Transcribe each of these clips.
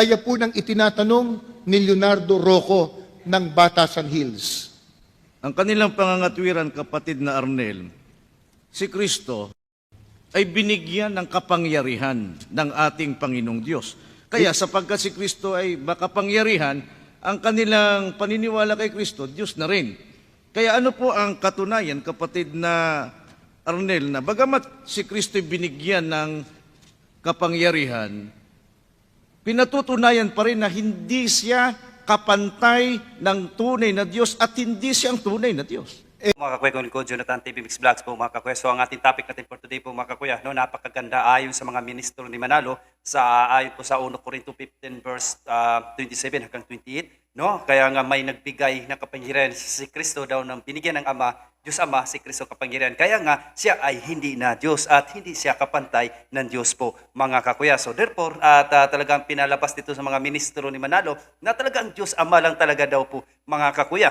Kaya po nang itinatanong ni Leonardo Rocco ng Batasan Hills. Ang kanilang pangangatwiran, kapatid na Arnel, si Kristo ay binigyan ng kapangyarihan ng ating Panginoong Diyos. Kaya sapagkat si Kristo ay makapangyarihan, ang kanilang paniniwala kay Kristo, Diyos na rin. Kaya ano po ang katunayan, kapatid na Arnel, na bagamat si Kristo binigyan ng kapangyarihan, pinatutunayan pa rin na hindi siya kapantay ng tunay na Diyos at hindi siya ang tunay na Diyos. Mga kakuya, kung ko Jonathan TV Mix Vlogs po mga kakuya. So ang ating topic natin for today po mga kakuya, no, napakaganda ayon sa mga ministro ni Manalo sa ayon po sa 1 Corinto 15 verse ah, 27 hanggang 28, no? Kaya nga may nagbigay ng kapangyarihan si Kristo daw ng binigyan ng Ama, Diyos Ama si Kristo kapangyarihan. Kaya nga siya ay hindi na Diyos at hindi siya kapantay ng Diyos po mga kakuya. So therefore, at ah, talagang pinalabas dito sa mga ministro ni Manalo na talagang Diyos Ama lang talaga daw po mga kakuya.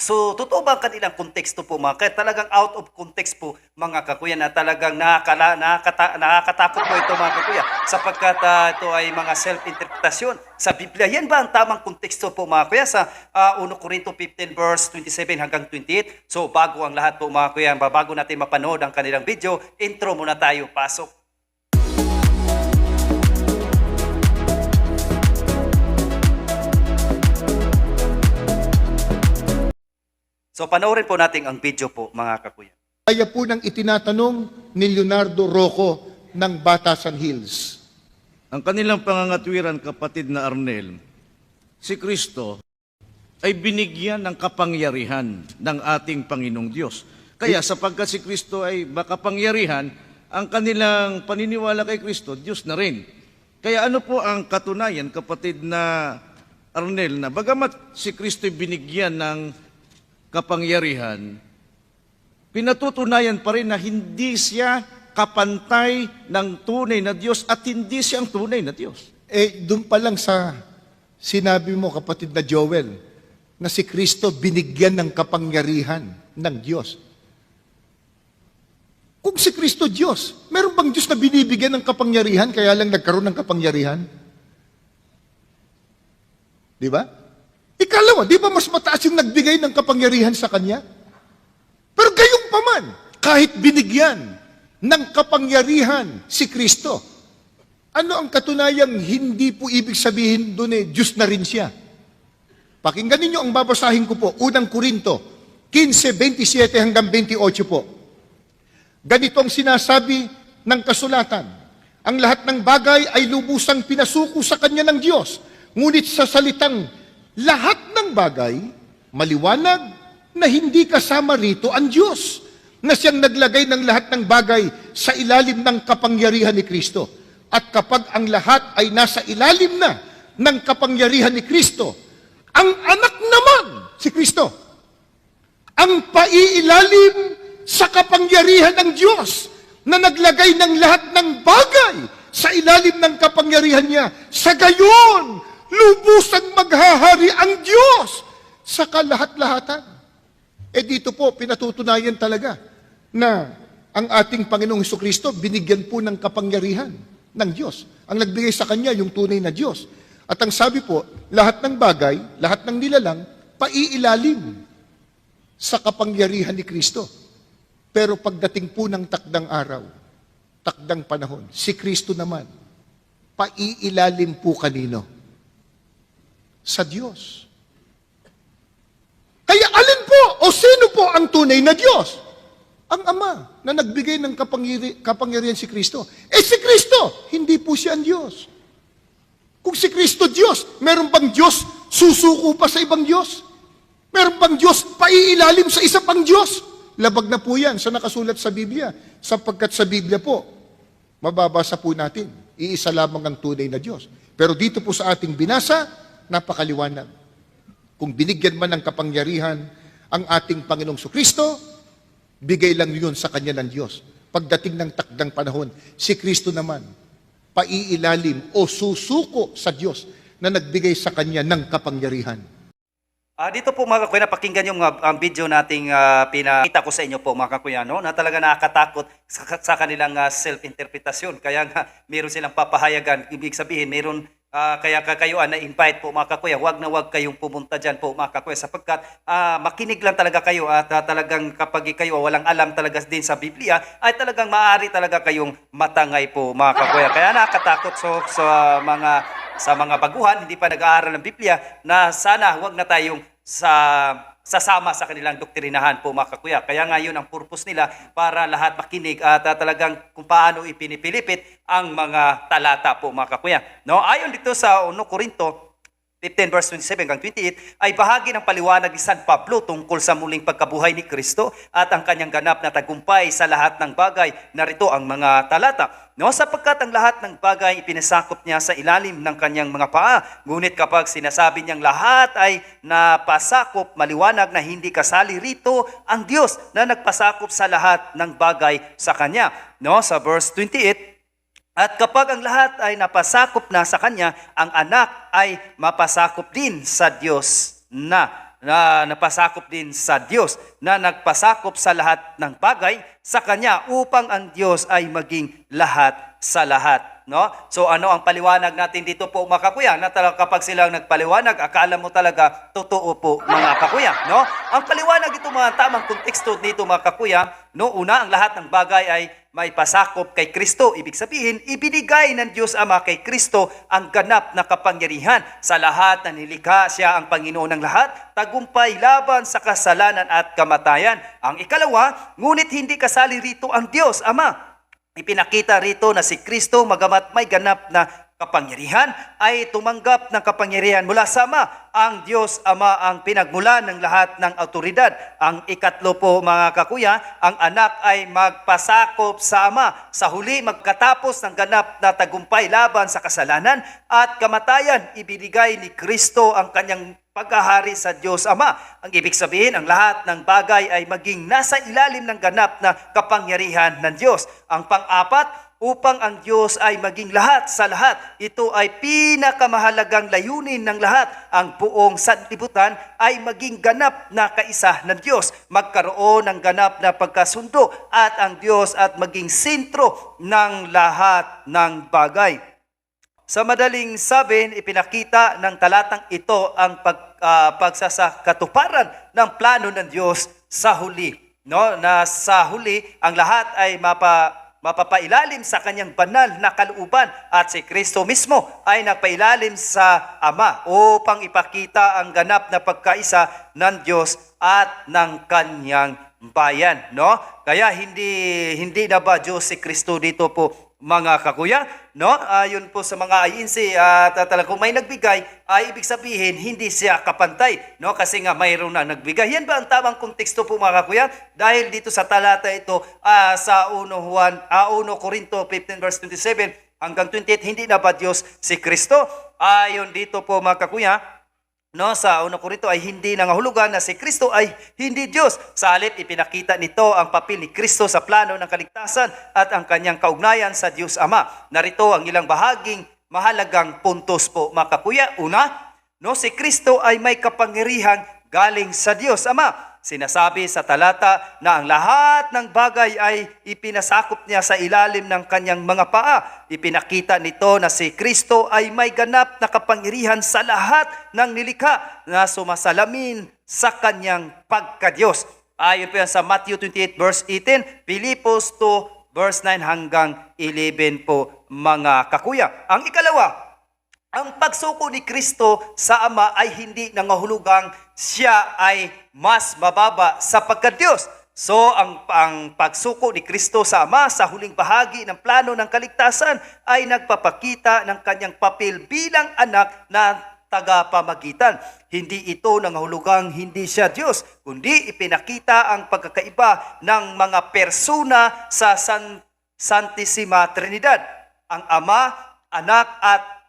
So, totoo ba ang kanilang konteksto po mga kaya talagang out of context po mga kakuya na talagang nakakala, nakakata, nakakatakot po ito mga kakuya sapagkat ah, ito ay mga self-interpretasyon sa Biblia. Yan ba ang tamang konteksto po mga kuya sa ah, 1 Corinto 15 verse 27 hanggang 28? So, bago ang lahat po mga kuya, bago natin mapanood ang kanilang video, intro muna tayo, pasok. So, panoorin po natin ang video po mga kakuya. Kaya po nang itinatanong ni Leonardo Rocco ng Batasan Hills. Ang kanilang pangangatwiran, kapatid na Arnel, si Kristo ay binigyan ng kapangyarihan ng ating Panginoong Diyos. Kaya sapagkat si Kristo ay makapangyarihan, ang kanilang paniniwala kay Kristo, Diyos na rin. Kaya ano po ang katunayan, kapatid na Arnel, na bagamat si Kristo ay binigyan ng kapangyarihan, pinatutunayan pa rin na hindi siya kapantay ng tunay na Diyos at hindi siya ang tunay na Diyos. Eh, doon pa lang sa sinabi mo, kapatid na Joel, na si Kristo binigyan ng kapangyarihan ng Diyos. Kung si Kristo Diyos, meron bang Diyos na binibigyan ng kapangyarihan kaya lang nagkaroon ng kapangyarihan? Di ba? Ikalawa, di ba mas mataas yung nagbigay ng kapangyarihan sa Kanya? Pero gayong paman, kahit binigyan ng kapangyarihan si Kristo, ano ang katunayang hindi po ibig sabihin doon eh, Diyos na rin siya? Pakinggan ninyo ang babasahin ko po, unang Korinto, 15, 27 hanggang 28 po. Ganito ang sinasabi ng kasulatan. Ang lahat ng bagay ay lubusang pinasuko sa kanya ng Diyos. Ngunit sa salitang lahat ng bagay, maliwanag na hindi kasama rito ang Diyos na siyang naglagay ng lahat ng bagay sa ilalim ng kapangyarihan ni Kristo. At kapag ang lahat ay nasa ilalim na ng kapangyarihan ni Kristo, ang anak naman, si Kristo, ang paiilalim sa kapangyarihan ng Diyos na naglagay ng lahat ng bagay sa ilalim ng kapangyarihan niya. Sa gayon, lubusang maghahari ang Diyos sa kalahat-lahatan. Eh dito po, pinatutunayan talaga na ang ating Panginoong Heso Kristo binigyan po ng kapangyarihan ng Diyos. Ang nagbigay sa Kanya, yung tunay na Diyos. At ang sabi po, lahat ng bagay, lahat ng nilalang, paiilalim sa kapangyarihan ni Kristo. Pero pagdating po ng takdang araw, takdang panahon, si Kristo naman, paiilalim po kanino? Sa Diyos. Kaya alin po o sino po ang tunay na Diyos? Ang Ama na nagbigay ng kapangyari, kapangyarihan si Kristo. Eh si Kristo, hindi po siya ang Diyos. Kung si Kristo Diyos, meron bang Diyos susuko pa sa ibang Diyos? Meron bang Diyos paiilalim sa isa pang Diyos? Labag na po yan sa nakasulat sa Biblia. Sapagkat sa Biblia po, mababasa po natin, iisa lamang ang tunay na Diyos. Pero dito po sa ating binasa, napakaliwanag. Kung binigyan man ng kapangyarihan ang ating Panginoong Kristo, bigay lang yun sa Kanya ng Diyos. Pagdating ng takdang panahon, si Kristo naman, paiilalim o susuko sa Diyos na nagbigay sa Kanya ng kapangyarihan. Ah, dito po mga kakuya, napakinggan yung uh, ang video nating ah, pinakita ko sa inyo po mga kakuya, no? na talaga nakakatakot sa, sa kanilang ah, self-interpretasyon. Kaya nga, meron silang papahayagan. Ibig sabihin, meron Ah, kaya ka- kayo ang na-invite po mga kakuya, wag na wag kayong pumunta dyan po mga kakuya sapagkat ah, makinig lang talaga kayo at ah, talagang kapag kayo walang alam talaga din sa Biblia ay talagang maaari talaga kayong matangay po mga kakuya. Kaya nakakatakot so, sa mga sa mga baguhan, hindi pa nag-aaral ng Biblia na sana wag na tayong sa sasama sa kanilang doktrinahan po mga kakuya. Kaya nga yun ang purpose nila para lahat makinig at ah, talagang kung paano ipinipilipit ang mga talata po mga kakuya. No? Ayon dito sa 1 Korinto 15 verse 27 hanggang 28 ay bahagi ng paliwanag ni San Pablo tungkol sa muling pagkabuhay ni Kristo at ang kanyang ganap na tagumpay sa lahat ng bagay. Narito ang mga talata. No, sapagkat ang lahat ng bagay ipinasakop niya sa ilalim ng kanyang mga paa. Ngunit kapag sinasabi niyang lahat ay napasakop, maliwanag na hindi kasali rito ang Diyos na nagpasakop sa lahat ng bagay sa kanya. No, sa verse 28, at kapag ang lahat ay napasakop na sa Kanya, ang anak ay mapasakop din sa Diyos na na napasakop din sa Diyos na nagpasakop sa lahat ng bagay sa Kanya upang ang Diyos ay maging lahat sa lahat. No? So ano ang paliwanag natin dito po mga kakuya? Na talaga kapag silang nagpaliwanag, akala mo talaga totoo po mga kakuya. No? Ang paliwanag ito mga tamang konteksto dito mga kakuya, no? una ang lahat ng bagay ay may pasakop kay Kristo. Ibig sabihin, ibinigay ng Diyos Ama kay Kristo ang ganap na kapangyarihan. Sa lahat na nilikha siya ang Panginoon ng lahat, tagumpay laban sa kasalanan at kamatayan. Ang ikalawa, ngunit hindi kasali rito ang Diyos Ama. Ipinakita rito na si Kristo magamat may ganap na kapangyarihan ay tumanggap ng kapangyarihan mula sa Ama. Ang Diyos Ama ang pinagmulan ng lahat ng autoridad. Ang ikatlo po mga kakuya, ang anak ay magpasakop sa Ama. Sa huli magkatapos ng ganap na tagumpay laban sa kasalanan at kamatayan, ibinigay ni Kristo ang kanyang paghahari sa Diyos Ama. Ang ibig sabihin, ang lahat ng bagay ay maging nasa ilalim ng ganap na kapangyarihan ng Diyos. Ang pang-apat, upang ang Diyos ay maging lahat sa lahat. Ito ay pinakamahalagang layunin ng lahat. Ang buong sanlibutan ay maging ganap na kaisa ng Diyos. Magkaroon ng ganap na pagkasundo at ang Diyos at maging sentro ng lahat ng bagay. Sa madaling sabihin, ipinakita ng talatang ito ang pag, ah, pagsasakatuparan ng plano ng Diyos sa huli. No? Na sa huli, ang lahat ay mapa, mapapailalim sa kanyang banal na kalooban at si Kristo mismo ay nagpailalim sa Ama upang ipakita ang ganap na pagkaisa ng Diyos at ng kanyang bayan, no? Kaya hindi hindi na ba Diyos si Kristo dito po mga kakuya, no? Ayon po sa mga INC at uh, talagang may nagbigay, ay ibig sabihin hindi siya kapantay, no? Kasi nga mayroon na nagbigay. Yan ba ang tamang konteksto po mga kakuya? Dahil dito sa talata ito ah, sa 1 Juan, ah, 1 Corinto 15 verse 27 hanggang 28, hindi na ba Diyos si Kristo? Ayon dito po mga kakuya, No, sa una ko rito ay hindi nangahulugan na si Kristo ay hindi Diyos. Sa halip, ipinakita nito ang papel ni Kristo sa plano ng kaligtasan at ang kanyang kaugnayan sa Diyos Ama. Narito ang ilang bahaging mahalagang puntos po, mga kakuya. Una, no, si Kristo ay may kapangyarihan galing sa Diyos Ama. Sinasabi sa talata na ang lahat ng bagay ay ipinasakop niya sa ilalim ng kanyang mga paa. Ipinakita nito na si Kristo ay may ganap na kapangyarihan sa lahat ng nilikha na sumasalamin sa kanyang pagkadiyos. Ayon po yan sa Matthew 28 verse 18, Pilipos 2 verse 9 hanggang 11 po mga kakuya. Ang ikalawa, ang pagsuko ni Kristo sa Ama ay hindi nangahulugang siya ay mas mababa sa pagkadiyos. So, ang, ang pagsuko ni Kristo sa Ama sa huling bahagi ng plano ng kaligtasan ay nagpapakita ng kanyang papel bilang anak na tagapamagitan. Hindi ito nangahulugang hindi siya Diyos, kundi ipinakita ang pagkakaiba ng mga persona sa San, Santissima Trinidad. Ang Ama, Anak at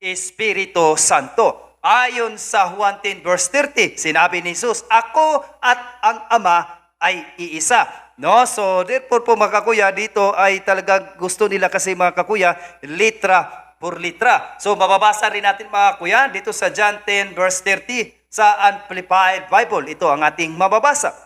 Espiritu Santo. Ayon sa Juan 10 verse 30, sinabi ni Jesus, Ako at ang Ama ay iisa. No? So, therefore po mga kakuya, dito ay talaga gusto nila kasi mga kakuya, litra por litra. So, mababasa rin natin mga kuya dito sa John 10 verse 30 sa Amplified Bible. Ito ang ating mababasa.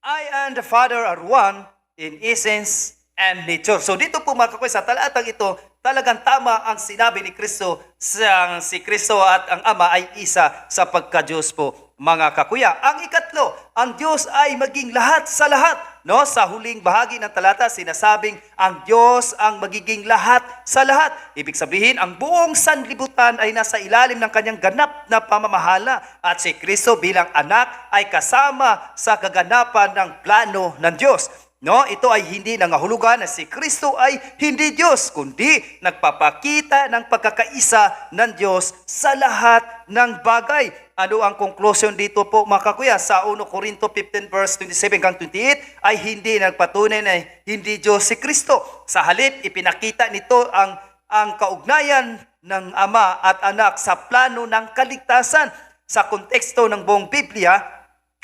I and the Father are one in essence and nature. So dito po mga kakoy, sa talatang ito, talagang tama ang sinabi ni Kristo siyang si Kristo at ang Ama ay isa sa pagka-Diyos po mga kakuya. Ang ikatlo, ang Diyos ay maging lahat sa lahat. No, sa huling bahagi ng talata sinasabing ang Diyos ang magiging lahat sa lahat. Ibig sabihin, ang buong sanlibutan ay nasa ilalim ng kanyang ganap na pamamahala at si Kristo bilang anak ay kasama sa kaganapan ng plano ng Diyos. No, ito ay hindi nangahulugan na si Kristo ay hindi Diyos, kundi nagpapakita ng pagkakaisa ng Diyos sa lahat ng bagay. Ano ang conclusion dito po mga kakuya? Sa 1 Corinto 15 verse 27 hanggang 28 ay hindi nagpatunay na hindi Diyos si Kristo. Sa halip, ipinakita nito ang, ang kaugnayan ng Ama at Anak sa plano ng kaligtasan. Sa konteksto ng buong Biblia,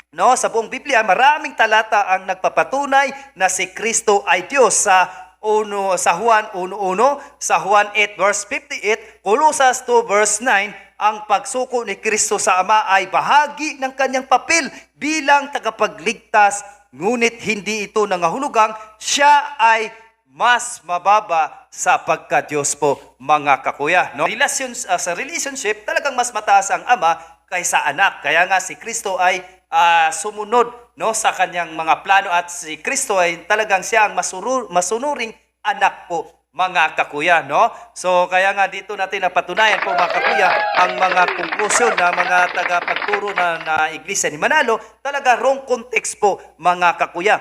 No, sa buong Biblia, maraming talata ang nagpapatunay na si Kristo ay Diyos sa uno sa Juan 1:1, sa Juan 8 verse 58, Colossus 2 verse 9, ang pagsuko ni Kristo sa Ama ay bahagi ng kanyang papel bilang tagapagligtas, ngunit hindi ito nangahulugang siya ay mas mababa sa pagka-Diyos po mga kakuya. No? Relations, uh, sa relationship, talagang mas mataas ang ama kaysa anak. Kaya nga si Kristo ay ah, sumunod no, sa kanyang mga plano at si Kristo ay talagang siya ang masuru- masunuring anak po mga kakuya, no? So, kaya nga dito natin napatunayan po mga kakuya ang mga konklusyon na mga tagapagturo na, na iglesia ni Manalo, talaga wrong context po mga kakuya.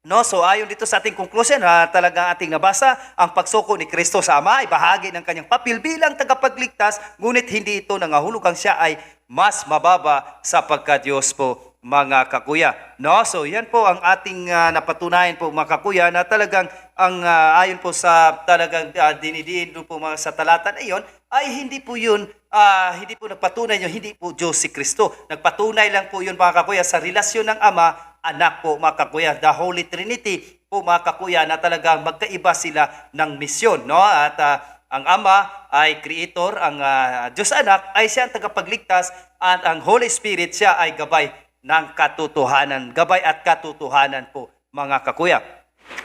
No, so ayon dito sa ating conclusion na talagang ating nabasa, ang pagsuko ni Kristo sa Ama ay bahagi ng kanyang papel bilang tagapagligtas, ngunit hindi ito nangahulugang siya ay mas mababa sa pagka-Diyos po mga kakuya. No, so yan po ang ating ah, napatunayan po mga kakuya na talagang ang ah, ayon po sa talagang uh, dinidiin doon po mga sa talata na iyon ay hindi po yun ah, hindi po nagpatunay yun, hindi po Diyos si Kristo. Nagpatunay lang po yun mga kakuya sa relasyon ng Ama anak po mga kakuya, the Holy Trinity po mga kakuya na talagang magkaiba sila ng misyon. No? At ah, ang Ama ay Creator, ang ah, Diyos Anak ay siya ang tagapagligtas at ang Holy Spirit siya ay gabay ng katotohanan. Gabay at katotohanan po mga kakuya.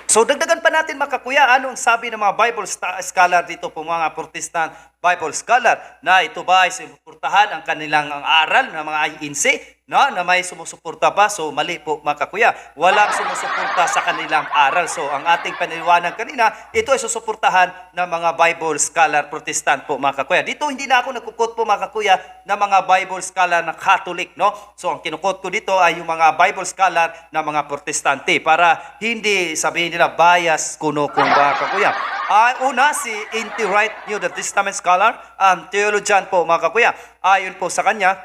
So dagdagan pa natin mga kakuya, anong sabi ng mga Bible scholar dito po mga Protestant Bible scholar na ito ba ay sinuportahan ang kanilang ang aral ng mga INC no, na may sumusuporta ba? So mali po mga kakuya, walang sumusuporta sa kanilang aral. So ang ating paniliwanag kanina, ito ay susuportahan ng mga Bible scholar Protestant po mga kakuya. Dito hindi na ako nagkukot po mga kakuya ng mga Bible scholar na Catholic. No? So ang kinukot ko dito ay yung mga Bible scholar na mga Protestante para hindi sabihin nila bias kuno kung mga kakuya. Ay, una, si N.T. Wright, New Testament scholar, um, theologian po mga kakuya. Ayon po sa kanya,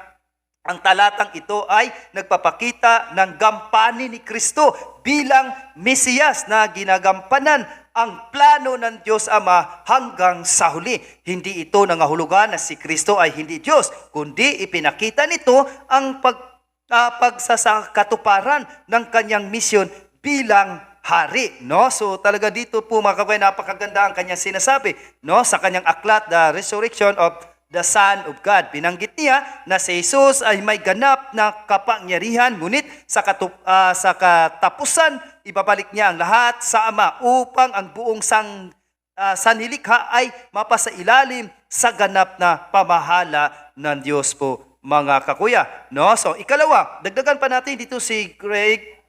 ang talatang ito ay nagpapakita ng gampanin ni Kristo bilang Mesiyas na ginagampanan ang plano ng Diyos Ama hanggang sa huli. Hindi ito nangahulugan na si Kristo ay hindi Diyos, kundi ipinakita nito ang pag, ah, pagsasakatuparan ng kanyang misyon bilang hari, no? So talaga dito po mga kabayan, napakaganda ang kanyang sinasabi, no? Sa kanyang aklat, The Resurrection of the Son of God. Binanggit niya na si Jesus ay may ganap na kapangyarihan, ngunit sa, katup, ah, sa katapusan, ibabalik niya ang lahat sa Ama upang ang buong sang, ah, sanlilikha ay mapasailalim sa ganap na pamahala ng Diyos po mga kakuya. No? So, ikalawa, dagdagan pa natin dito si Craig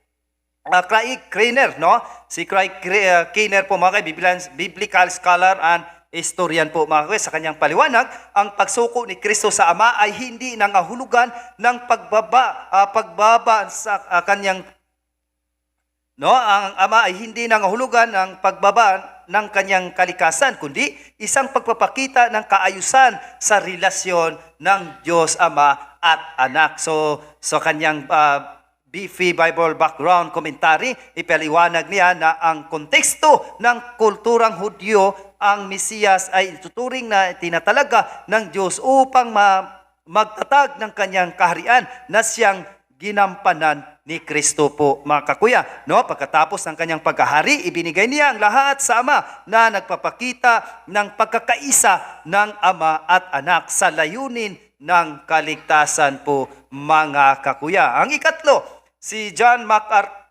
uh, Craig Krainer, no? Si Craig Kra- uh, Krainer po mga kaibigan, biblical scholar and historian po mga kaibigan, sa kanyang paliwanag, ang pagsuko ni Kristo sa Ama ay hindi nangahulugan ng pagbaba, ah, pagbaba sa ah, kanyang No, ang ama ay hindi nangahulugan ng pagbaba ng kanyang kalikasan, kundi isang pagpapakita ng kaayusan sa relasyon ng Diyos Ama at Anak. So, so kanyang uh, Beefy Bible background commentary, ipaliwanag niya na ang konteksto ng kulturang Hudyo, ang Mesiyas ay tuturing na tinatalaga ng Diyos upang ma- magtatag ng kanyang kaharian na siyang ginampanan ni Kristo po mga kakuya. No? Pagkatapos ng kanyang pagkahari, ibinigay niya ang lahat sa Ama na nagpapakita ng pagkakaisa ng Ama at Anak sa layunin ng kaligtasan po mga kakuya. Ang ikatlo, si John MacArthur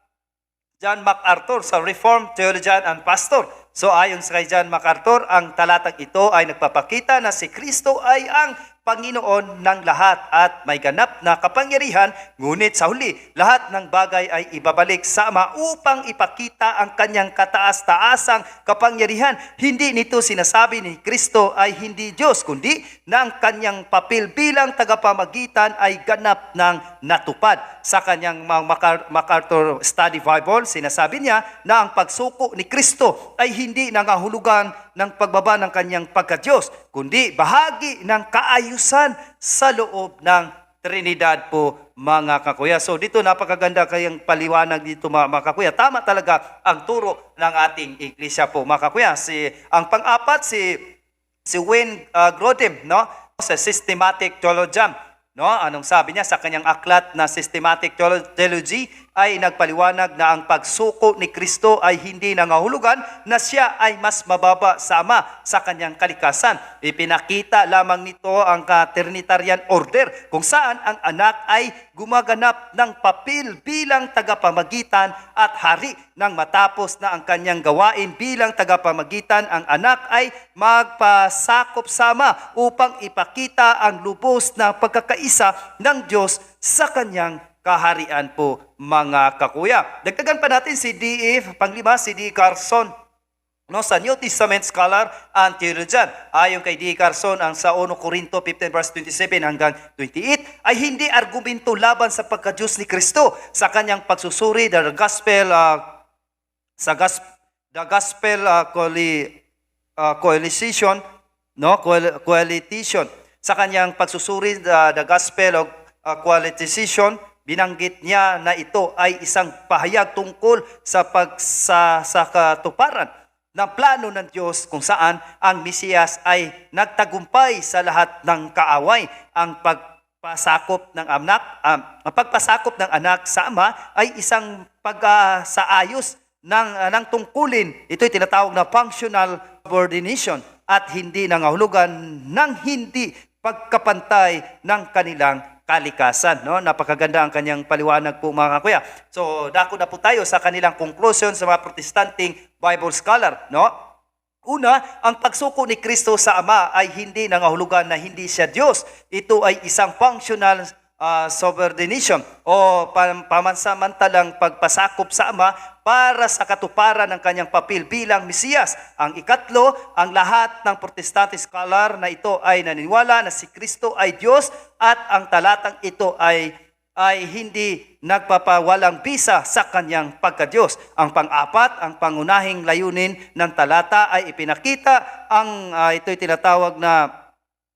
John MacArthur sa Reformed Theologian and Pastor. So ayon sa kay John MacArthur, ang talatang ito ay nagpapakita na si Kristo ay ang Panginoon ng lahat at may ganap na kapangyarihan, ngunit sa huli, lahat ng bagay ay ibabalik sa Ama upang ipakita ang kanyang kataas-taasang kapangyarihan. Hindi nito sinasabi ni Kristo ay hindi Diyos, kundi na ang kanyang papel bilang tagapamagitan ay ganap ng natupad. Sa kanyang MacArthur Study Bible, sinasabi niya na ang pagsuko ni Kristo ay hindi nangahulugan ng pagbaba ng kanyang pagka-Diyos, kundi bahagi ng kaayusan sa loob ng Trinidad po mga kakuya. So dito napakaganda kayang paliwanag dito mga, kakuya. Tama talaga ang turo ng ating iglesia po mga kakuya. Si, ang pang-apat si si Wayne uh, Grodem no sa systematic theologian no anong sabi niya sa kanyang aklat na systematic Theolo- theology ay nagpaliwanag na ang pagsuko ni Kristo ay hindi nangahulugan na siya ay mas mababa sa Ama sa kanyang kalikasan. Ipinakita lamang nito ang ka-Trinitarian order kung saan ang anak ay gumaganap ng papel bilang tagapamagitan at hari nang matapos na ang kanyang gawain bilang tagapamagitan, ang anak ay magpasakop sama upang ipakita ang lubos na pagkakaisa ng Diyos sa kanyang kaharian po mga kakuya. Dagdagan pa natin si D.F. Panglima, si D. Carson. No, sa New Testament scholar and theologian, ayon kay D. Carson, ang sa 1 Corinto 15 verse 27 hanggang 28 ay hindi argumento laban sa pagka-Diyos ni Kristo sa kanyang pagsusuri the gospel uh, sa gas, the gospel uh, coali, uh, coalition no Coal- coalition sa kanyang pagsusuri the, the gospel of uh, coalition binanggit niya na ito ay isang pahayag tungkol sa pag sa, sa katuparan ng plano ng Diyos kung saan ang Mesiyas ay nagtagumpay sa lahat ng kaaway. Ang pagpasakop ng anak um, ang pagpasakop ng anak sa ama ay isang pagsaayos ng uh, ng tungkulin. Ito ay tinatawag na functional subordination at hindi nangahulugan ng hindi pagkapantay ng kanilang kalikasan. No? Napakaganda ang kanyang paliwanag po mga kakuya. So, dako na po tayo sa kanilang conclusion sa mga protestanting Bible scholar. No? Una, ang pagsuko ni Kristo sa Ama ay hindi nangahulugan na hindi siya Diyos. Ito ay isang functional uh, subordination o pam- pamansamantalang pagpasakop sa Ama para sa katuparan ng kanyang papel bilang Mesiyas. Ang ikatlo, ang lahat ng protestante scholar na ito ay naniniwala na si Kristo ay Diyos at ang talatang ito ay ay hindi nagpapawalang bisa sa kanyang pagkadiyos. Ang pang-apat, ang pangunahing layunin ng talata ay ipinakita ang ah, ito'y tinatawag na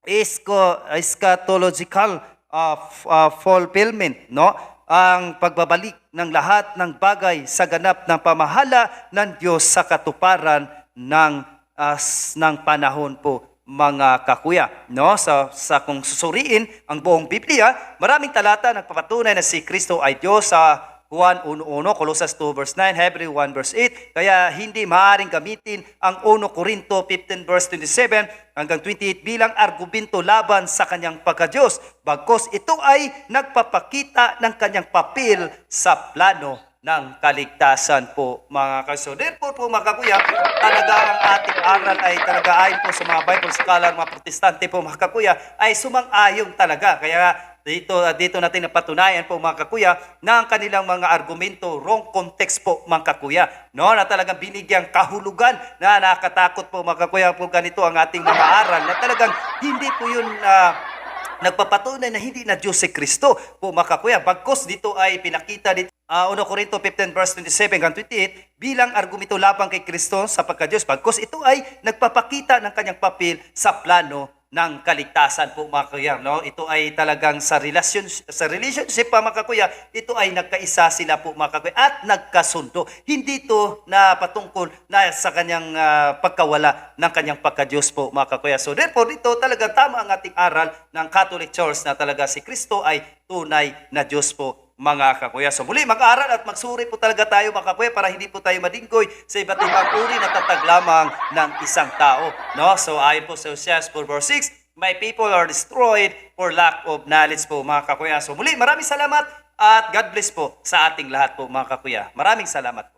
esko, eschatological uh, uh, fulfillment, no? Ang pagbabalik ng lahat ng bagay sa ganap ng pamahala ng Diyos sa katuparan ng uh, ng panahon po mga kakuya, no? Sa sa kung susuriin ang buong Biblia, maraming talata nagpapatunay na si Kristo ay Diyos sa Juan 1.1, Colossus 2 verse 9, Hebrew 1 verse 8. Kaya hindi maaaring gamitin ang 1 Corinto 15 verse 27 hanggang 28 bilang argumento laban sa kanyang pagka-Diyos. Bagkos ito ay nagpapakita ng kanyang papel sa plano ng kaligtasan po mga kaso. Therefore po mga kakuya, talaga ang ating aral ay talaga ayon po sa mga Bible scholar, mga protestante po mga kakuya, ay sumang-ayon talaga. Kaya dito dito natin napatunayan po mga kakuya na ang kanilang mga argumento wrong context po mga kakuya no na talagang binigyang kahulugan na nakakatakot po mga kakuya po ganito ang ating mga aral na talagang hindi po yun ah, nagpapatunay na hindi na Diyos si Kristo po mga kakuya. Bagkos dito ay pinakita dito uh, 1 Corinto 15 verse 27 hanggang 28 bilang argumento labang kay Kristo sa pagka-Diyos. Bagkos ito ay nagpapakita ng kanyang papel sa plano ng kaligtasan po mga kuya. No? Ito ay talagang sa relasyon sa relationship pa mga kuya, ito ay nagkaisa sila po mga kuya at nagkasundo. Hindi ito na patungkol na sa kanyang ah, pagkawala ng kanyang pagka-Diyos po mga kuya. So therefore dito talaga tama ang ating aral ng Catholic Church na talaga si Kristo ay tunay na Diyos po mga kakuya. So muli, mag-aral at magsuri po talaga tayo mga kakuya para hindi po tayo madinggoy sa iba't ibang uri na tatag lamang ng isang tao. No? So ayon po sa Oseas 4 verse 6, My people are destroyed for lack of knowledge po mga kakuya. So muli, maraming salamat at God bless po sa ating lahat po mga kakuya. Maraming salamat.